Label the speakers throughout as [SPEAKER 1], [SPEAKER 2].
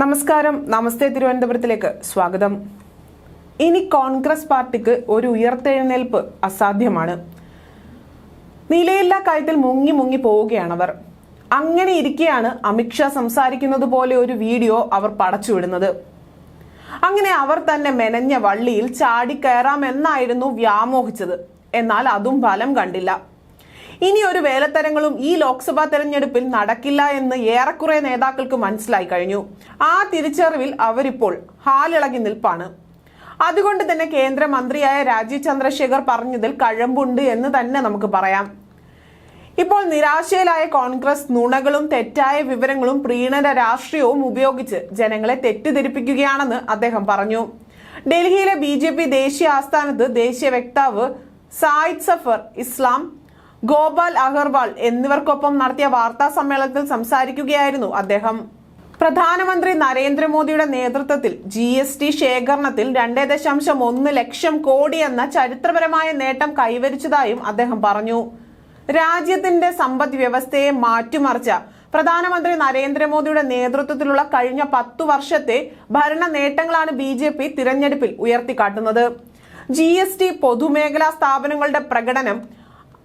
[SPEAKER 1] നമസ്കാരം നമസ്തേ തിരുവനന്തപുരത്തിലേക്ക് സ്വാഗതം ഇനി കോൺഗ്രസ് പാർട്ടിക്ക് ഒരു ഉയർത്തെഴുന്നേൽപ്പ് അസാധ്യമാണ് നിലയില്ലാ കാര്യത്തിൽ മുങ്ങി മുങ്ങി പോവുകയാണവർ അങ്ങനെ ഇരിക്കെയാണ് അമിത്ഷാ സംസാരിക്കുന്നത് പോലെ ഒരു വീഡിയോ അവർ പടച്ചുവിടുന്നത് അങ്ങനെ അവർ തന്നെ മെനഞ്ഞ വള്ളിയിൽ ചാടിക്കയറാമെന്നായിരുന്നു വ്യാമോഹിച്ചത് എന്നാൽ അതും ഫലം കണ്ടില്ല ഇനി ഒരു വേലത്തരങ്ങളും ഈ ലോക്സഭാ തെരഞ്ഞെടുപ്പിൽ നടക്കില്ല എന്ന് ഏറെക്കുറെ നേതാക്കൾക്ക് മനസ്സിലായി കഴിഞ്ഞു ആ തിരിച്ചറിവിൽ അവരിപ്പോൾ ഹാലിളകി നിൽപ്പാണ് അതുകൊണ്ട് തന്നെ കേന്ദ്രമന്ത്രിയായ രാജീവ് ചന്ദ്രശേഖർ പറഞ്ഞതിൽ കഴമ്പുണ്ട് എന്ന് തന്നെ നമുക്ക് പറയാം ഇപ്പോൾ നിരാശയിലായ കോൺഗ്രസ് നുണകളും തെറ്റായ വിവരങ്ങളും പ്രീണന രാഷ്ട്രീയവും ഉപയോഗിച്ച് ജനങ്ങളെ തെറ്റിദ്ധരിപ്പിക്കുകയാണെന്ന് അദ്ദേഹം പറഞ്ഞു ഡൽഹിയിലെ ബി ജെ പി ദേശീയ ആസ്ഥാനത്ത് ദേശീയ വക്താവ് സായിദ് സഫർ ഇസ്ലാം ഗോപാൽ അഗർവാൾ എന്നിവർക്കൊപ്പം നടത്തിയ വാർത്താ സമ്മേളനത്തിൽ സംസാരിക്കുകയായിരുന്നു അദ്ദേഹം പ്രധാനമന്ത്രി നരേന്ദ്രമോദിയുടെ നേതൃത്വത്തിൽ ജി എസ് ടി ശേഖരണത്തിൽ രണ്ട് ദശാംശം ഒന്ന് ലക്ഷം കോടി എന്ന ചരിത്രപരമായ നേട്ടം കൈവരിച്ചതായും അദ്ദേഹം പറഞ്ഞു രാജ്യത്തിന്റെ സമ്പദ് വ്യവസ്ഥയെ മാറ്റിമറിച്ച പ്രധാനമന്ത്രി നരേന്ദ്രമോദിയുടെ നേതൃത്വത്തിലുള്ള കഴിഞ്ഞ പത്തു വർഷത്തെ ഭരണ നേട്ടങ്ങളാണ് ബി ജെ പി തിരഞ്ഞെടുപ്പിൽ ഉയർത്തിക്കാട്ടുന്നത് ജി എസ് ടി പൊതുമേഖലാ സ്ഥാപനങ്ങളുടെ പ്രകടനം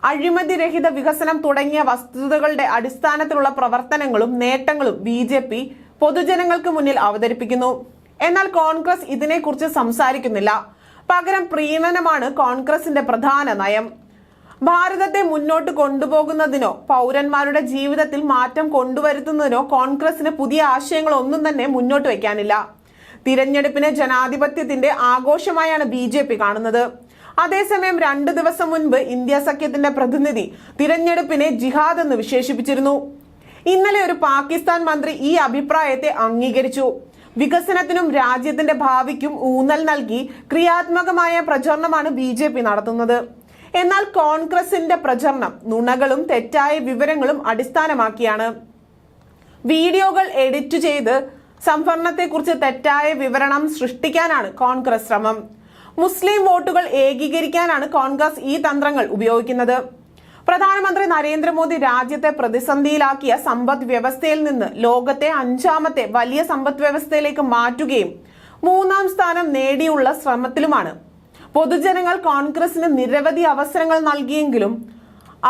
[SPEAKER 1] അഴിമതിരഹിത വികസനം തുടങ്ങിയ വസ്തുതകളുടെ അടിസ്ഥാനത്തിലുള്ള പ്രവർത്തനങ്ങളും നേട്ടങ്ങളും ബി ജെ പി പൊതുജനങ്ങൾക്ക് മുന്നിൽ അവതരിപ്പിക്കുന്നു എന്നാൽ കോൺഗ്രസ് ഇതിനെക്കുറിച്ച് സംസാരിക്കുന്നില്ല പകരം പ്രീണനമാണ് കോൺഗ്രസിന്റെ പ്രധാന നയം ഭാരതത്തെ മുന്നോട്ട് കൊണ്ടുപോകുന്നതിനോ പൗരന്മാരുടെ ജീവിതത്തിൽ മാറ്റം കൊണ്ടുവരുത്തുന്നതിനോ കോൺഗ്രസിന് പുതിയ ആശയങ്ങൾ ഒന്നും തന്നെ മുന്നോട്ട് വയ്ക്കാനില്ല തിരഞ്ഞെടുപ്പിനെ ജനാധിപത്യത്തിന്റെ ആഘോഷമായാണ് ബി കാണുന്നത് അതേസമയം രണ്ടു ദിവസം മുൻപ് ഇന്ത്യ സഖ്യത്തിന്റെ പ്രതിനിധി തിരഞ്ഞെടുപ്പിനെ ജിഹാദ് എന്ന് വിശേഷിപ്പിച്ചിരുന്നു ഇന്നലെ ഒരു പാകിസ്ഥാൻ മന്ത്രി ഈ അഭിപ്രായത്തെ അംഗീകരിച്ചു വികസനത്തിനും രാജ്യത്തിന്റെ ഭാവിക്കും ഊന്നൽ നൽകി ക്രിയാത്മകമായ പ്രചരണമാണ് ബി ജെ പി നടത്തുന്നത് എന്നാൽ കോൺഗ്രസിന്റെ പ്രചരണം നുണകളും തെറ്റായ വിവരങ്ങളും അടിസ്ഥാനമാക്കിയാണ് വീഡിയോകൾ എഡിറ്റ് ചെയ്ത് സംഭരണത്തെക്കുറിച്ച് തെറ്റായ വിവരണം സൃഷ്ടിക്കാനാണ് കോൺഗ്രസ് ശ്രമം മുസ്ലിം വോട്ടുകൾ ഏകീകരിക്കാനാണ് കോൺഗ്രസ് ഈ തന്ത്രങ്ങൾ ഉപയോഗിക്കുന്നത് പ്രധാനമന്ത്രി നരേന്ദ്രമോദി രാജ്യത്തെ പ്രതിസന്ധിയിലാക്കിയ സമ്പദ് വ്യവസ്ഥയിൽ നിന്ന് ലോകത്തെ അഞ്ചാമത്തെ വലിയ സമ്പദ് വ്യവസ്ഥയിലേക്ക് മാറ്റുകയും മൂന്നാം സ്ഥാനം നേടിയുള്ള ശ്രമത്തിലുമാണ് പൊതുജനങ്ങൾ കോൺഗ്രസിന് നിരവധി അവസരങ്ങൾ നൽകിയെങ്കിലും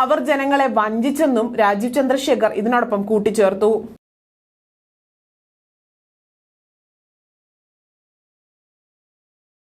[SPEAKER 1] അവർ ജനങ്ങളെ വഞ്ചിച്ചെന്നും രാജീവ് ചന്ദ്രശേഖർ ഇതിനോടൊപ്പം കൂട്ടിച്ചേർത്തു